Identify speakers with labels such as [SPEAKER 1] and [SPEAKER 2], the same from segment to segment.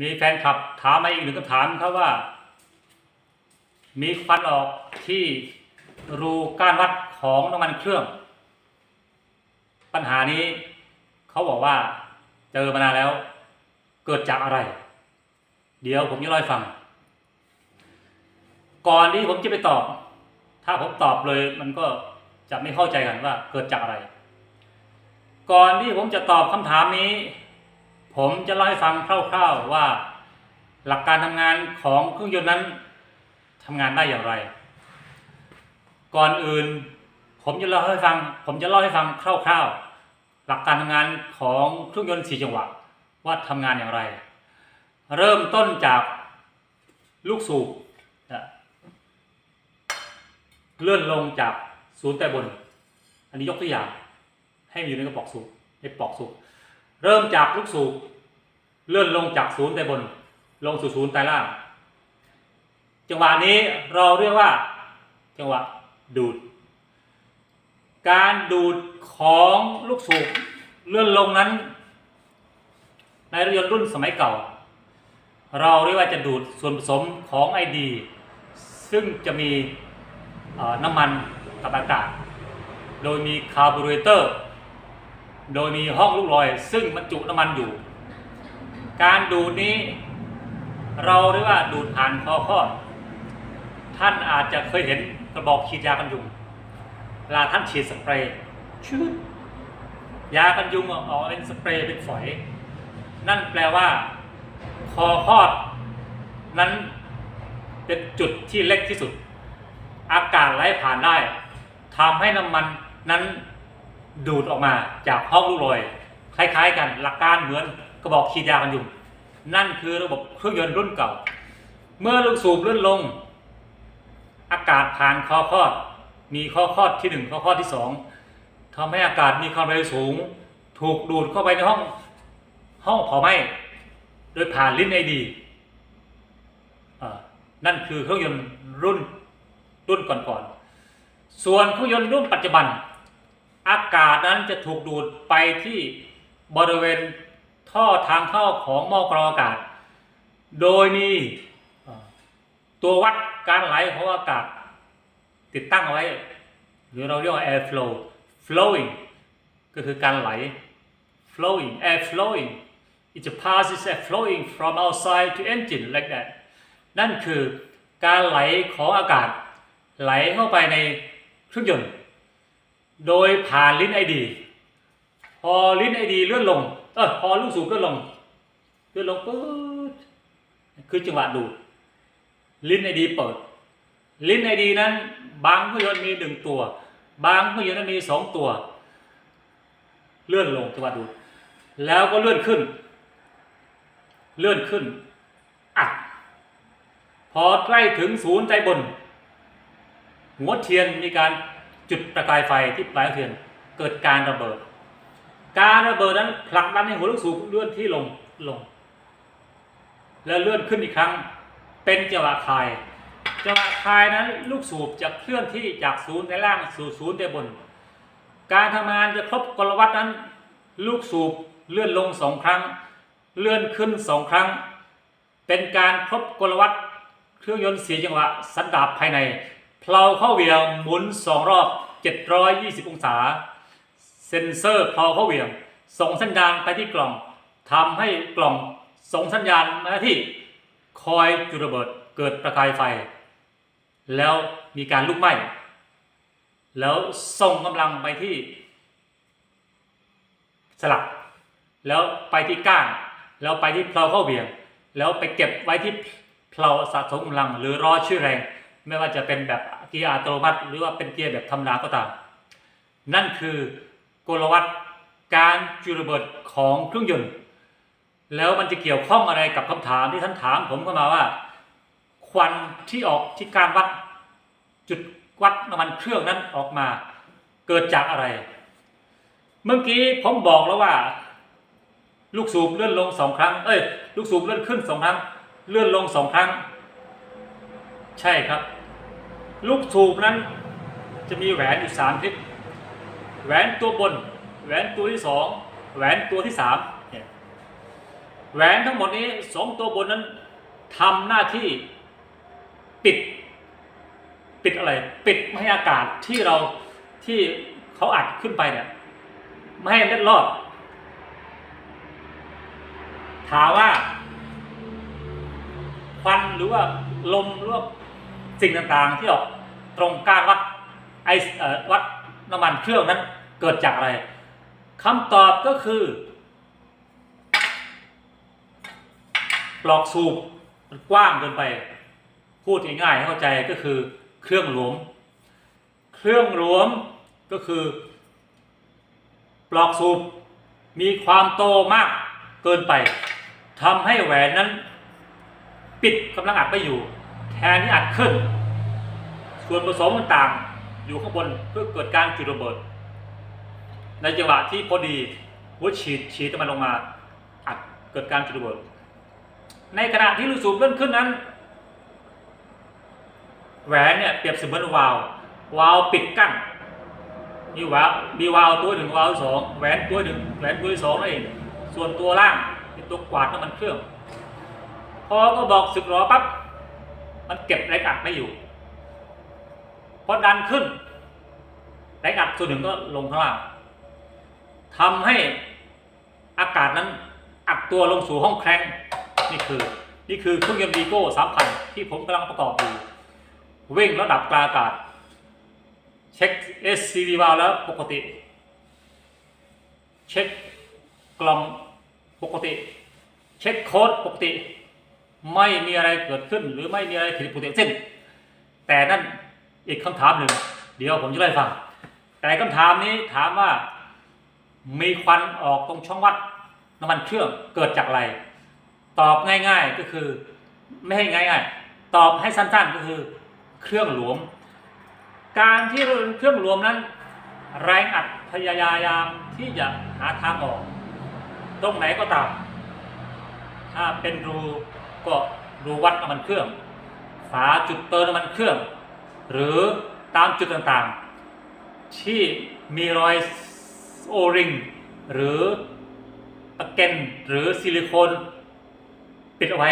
[SPEAKER 1] มีแฟนคลับถามมาอีกหนึ่งคำถามครับว่า มีควันออกที่รูก้านวัดของน้ำมันเครื่อง ปัญหานี้เขาบอกว่าเจอมานานแล้ว เกิดจากอะไร เดี๋ยวผมจะเล่าให้ฟัง ก่อนที่ผมจะไปตอบ ถ้าผมตอบเลยมันก็จะไม่เข้าใจกันว่าเกิดจากอะไร ก่อนที่ผมจะตอบคำถามนี้ ผมจะเล่าให้ฟังคร่าวๆว่า หลักการทำงานของเครื่องยนต์นั้นทำงานได้อย่างไร ก่อนอื่น ผมจะเล่าให้ฟัง ผมจะเล่าให้ฟังคร่าวๆ หลักการทำงานของเครื่องยนต์สี่จังหวะว่าทำงานอย่างไร เริ่มต้นจากลูกสูบเลื่อนลงจากศูนย์แต่บน อันนี้ยกตัวอย่าง ให้มันอยู่ในกระบอกสูบในปอกสูบ เริ่มจากลูกสูบเลื่อนลงจากศูนย์แต่บน ลงสู่ศูนย์ใต้ล่าง จังหวะนี้เราเรียกว่า จังหวะดูด การดูดของลูกสูบเลื่อนลงนั้น ในรถยนต์รุ่นสมัยเก่า เราเรียกว่าจะดูดส่วนผสมของไอดีซึ่งจะมีน้ำมันกับอากาศ โดยมีคาร์บูเรเตอร์ โดยมีห้องลูกลอย ซึ่งบรรจุน้ำมันอยู่ การดูดนี้ เราเรียกว่าดูดผ่านคอคอดท่านอาจจะเคยเห็นกระบอกฉีดยากันยุงเวลาท่านฉีดสเปรย์ชืดยากันยุงออกเป็นสเปรย์เป็นฝอย นั่นแปลว่าคอคอด นั้นเป็นจุดที่เล็กที่สุด อากาศไหลผ่านได้ทำให้น้ำมันนั้น ดูดออกมาจากห้องลูกลอย คล้ายๆ กันหลักการเหมือนกระบอกฉีดยากันยุงนั่นคือระบบเครื่องยนต์รุ่นเก่า เมื่อลูกสูบเลื่อนลง อากาศผ่านคอคอด มีข้อคอดที่หนึ่งข้อคอดที่สองทำให้อากาศมีความเร็วสูง ถูกดูดเข้าไปในห้องห้องเผาไหม้โดยผ่านลิ้นไอดีนั่นคือเครื่องยนต์รุ่นรุ่นก่อนๆ ส่วนเครื่องยนต์รุ่นปัจจุบัน อากาศนั้นจะถูกดูดไปที่บริเวณท่อทางเข้าของหม้อกรองอากาศ โดยมีตัววัดการไหลของอากาศ ติดตั้งเอาไว้ หรือเราเรียกว่า air flow flowing ก็คือการไหล flowing air flowing it passes air flowing from outside to engine like that นั่นคือการไหลของอากาศ ไหลเข้าไปในเครื่องยนต์ โดยผ่านลิ้นไอดี พอลิ้นไอดีเลื่อนลง เออพอลูกสูบเลื่อนลง เลื่อนลงปุ๊บคือจังหวะดูด ลิ้นไอดีเปิด ลิ้นไอดีนั้น บางเครื่องยนต์มีหนึ่งตัว บางเครื่องยนต์นั้นมีสองตัว เลื่อนลงจังหวะดูด แล้วก็เลื่อนขึ้น เลื่อนขึ้นอัดพอใกล้ถึงศูนย์ใจบน หัวเทียนมีการ จุดประกายไฟที่ปลายเทียนเกิดการระเบิด การระเบิดนั้นผลักดันให้หัวลูกสูบเลื่อนที่ลงลง แล้วเลื่อนขึ้นอีกครั้ง เป็นจังหวะคายจังหวะคายนั้นลูกสูบจะเคลื่อนที่จากศูนย์ในล่างสู่ศูนย์ในบน การทำงานจะครบกลวัตนั้น ลูกสูบเลื่อนลงสองครั้ง เลื่อนขึ้นสองครั้ง เป็นการครบกลวัตเครื่องยนต์เสียจังหวะสันดาปภายใน เพลาเข้าเวียงหมุนสองรอบ 720 องศา เซ็นเซอร์เพลาเข้าเวียง ส่งสัญญาณไปที่กล่องทำให้กล่องส่งสัญญาณมาที่คอยจุดระเบิดเกิดประกายไฟ แล้วมีการลุกไหม้แล้วส่งกำลังไปที่ สลัก แล้วไปที่ก้านแล้วไปที่เพลาเข้าเวียง แล้วไปเก็บไว้ที่เพลาสะสมกำลัง หรือรอชื่อแรง ไม่ว่าจะเป็นแบบ เกียร์อัตโนมัติหรือว่าเป็นเกียร์แบบธรรมดาก็ตาม นั่นคือกลวัตการจุดระเบิดของเครื่องยนต์ แล้วมันจะเกี่ยวข้องอะไรกับคำถามที่ท่านถามผมเข้ามาว่า ควันที่ออกที่การวัดจุดวัดน้ำมันเครื่องนั้นออกมาเกิดจากอะไร เมื่อกี้ผมบอกแล้วว่า ลูกสูบเลื่อนลงสองครั้ง เอ้ย ลูกสูบเลื่อนขึ้นสองครั้ง เลื่อนลงสองครั้ง ใช่ครับ ลูกสูบนั้นจะมีแหวนอยู่สามทิศแหวนตัวบน แหวนตัวที่สองแหวนตัวที่สามเนี่ยแหแหวนทั้งหมดนี้สองตัวบนนั้นทำหน้าที่ปิด ปิดอะไร ปิดไม่ให้อากาศที่เราที่เขาอัดขึ้นไปเนี่ยไม่ให้เล็ดลอดถามว่าควันหรือว่าลมหรือว่าสิ่งต่างๆที่ออก ตรงการวัดไอออวัดน้ำมันเครื่องนั้นเกิดจากอะไรคำตอบก็คือปลอกสูบมันกว้างเกินไป พูดง่ายๆให้เข้าใจก็คือเครื่องหลวม เครื่องหลวมก็คือ ปลอกสูบมีความโตมากเกินไปทำให้แหวนนั้น ปิดกำลังอัดไม่อยู่ แทนที่อัดขึ้น ส่วนผสมต่างๆอยู่ข้างบนเพื่อเกิดการจุดระเบิด ในจังหวะที่พอดีหัวฉีดฉีดมันลงมาอัดเกิดการจุดระเบิด ในขณะที่ลูกสูบเลื่อนขึ้นนั้น แหวนเนี่ยเปรียบเสมือนวาล์ววาล์วปิดกั้นมีวาล์วมีวาล์วตัวหนึ่งวาล์วสองแหวนตัวหนึ่งแหวนตัวที่สองนั่นเองส่วนตัวล่างเป็นตัวกวาดน้ำมันเครื่อง พอก็บอกสึกหรอปั๊บมันเก็บแรงอัดไม่อยู่ พอดันขึ้นแรงอัดส่วนหนึ่งก็ลงข้างล่างทำให้อากาศนั้นอัดตัวลงสู่ห้องแครงนี่คือ นี่คือเครื่องยนต์วีโก้สามพันที่ผมกำลังประกอบอยู่วิ่งระดับกลางอากาศ เช็ค SCV วาล์วแล้วปกติ เช็คกล่องปกติ เช็คโค้ดปกติ ไม่มีอะไรเกิดขึ้นหรือไม่มีอะไรผิดปกติทั้งสิ้น แต่นั่น อีกคำถามหนึ่งเดี๋ยวผมจะไล่าให้ฟัง แต่คำถามนี้ถามว่า มีควันออกตรงช่องวัดน้ำมันเครื่องเกิดจากอะไร ตอบง่าย ๆก็คือ ไม่ให้ง่ายๆ ตอบให้สั้นๆก็คือเครื่องหลวม การที่เครื่องหลวมนั้น แรงอัดพยายามที่จะหาทางออก ตรงไหนก็ตาม ถ้าเป็นรูก็รูวัดน้ำมันเครื่อง ฝาจุดเติมน้ำมันเครื่อง หรือตามจุดต่างๆ ที่มีรอยโอริงหรือตะเก็นหรือซิลิโคนปิดเอาไว้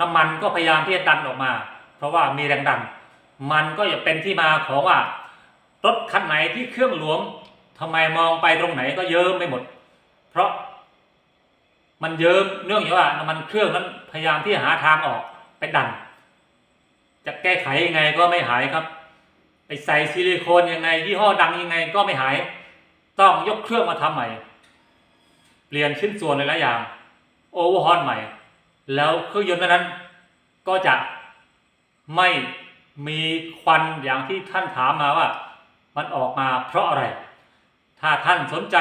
[SPEAKER 1] น้ำมันก็พยายามที่จะดันออกมา เพราะว่ามีแรงดัน มันก็จะเป็นที่มาของว่ารถคันไหนที่เครื่องหลวมทำไมมองไปตรงไหนก็เยิ้มไม่หมด เพราะมันเยิ้มเนื่องจากว่าน้ำมันเครื่องนั้นพยายามที่จะหาทางออกไปดัน จะแก้ไขยังไงก็ไม่หายครับไปใส่ซิลิโคนยังไงยี่ห้อดังยังไงก็ไม่หาย ต้องยกเครื่องมาทำใหม่ เปลี่ยนชิ้นส่วนหลายอย่างโอเวอร์ฮอนใหม่ แล้วเครื่องยนต์นั้นก็จะไม่มีควันอย่างที่ท่านถามมาว่า มันออกมาเพราะอะไร ถ้าท่านสนใจ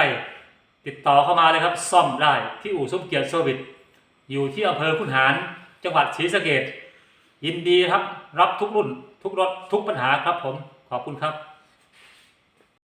[SPEAKER 1] ติดต่อเข้ามาเลยครับ ซ่อมได้ที่อู่สมเกียรติเซอร์วิสอยู่ที่อำเภอคุนหารจังหวัดศรีสะเกด ยินดีครับ รับทุกรุ่น ทุกรถทุกปัญหาครับผมขอบคุณครับ